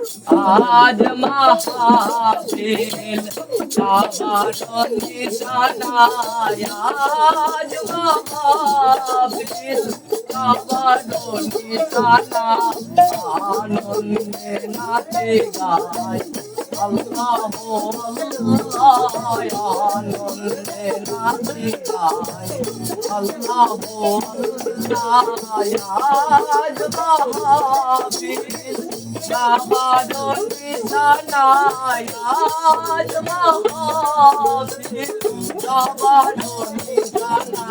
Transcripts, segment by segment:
আজ মাহাবিল আমার নিশানায় আজ মাহাবিল আমার নিশানা আনন্দে নাচে গায় আল্লাহ আল্লাহ আনন্দে নাচে গায় আল্লাহ আল্লাহ আজ মাহাবিল আমার নিশানায় আজ মাহাবিল আমার নিশানা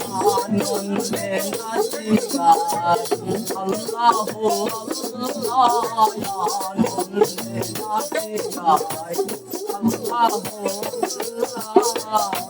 আনন্দে নাচি গায় আল্লাহ আল্লাহ আনন্দে নাচি গায় আল্লাহ আল্লাহ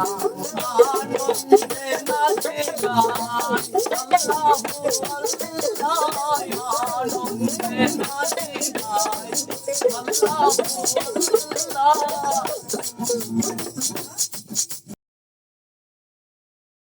নিশানা আনন্দে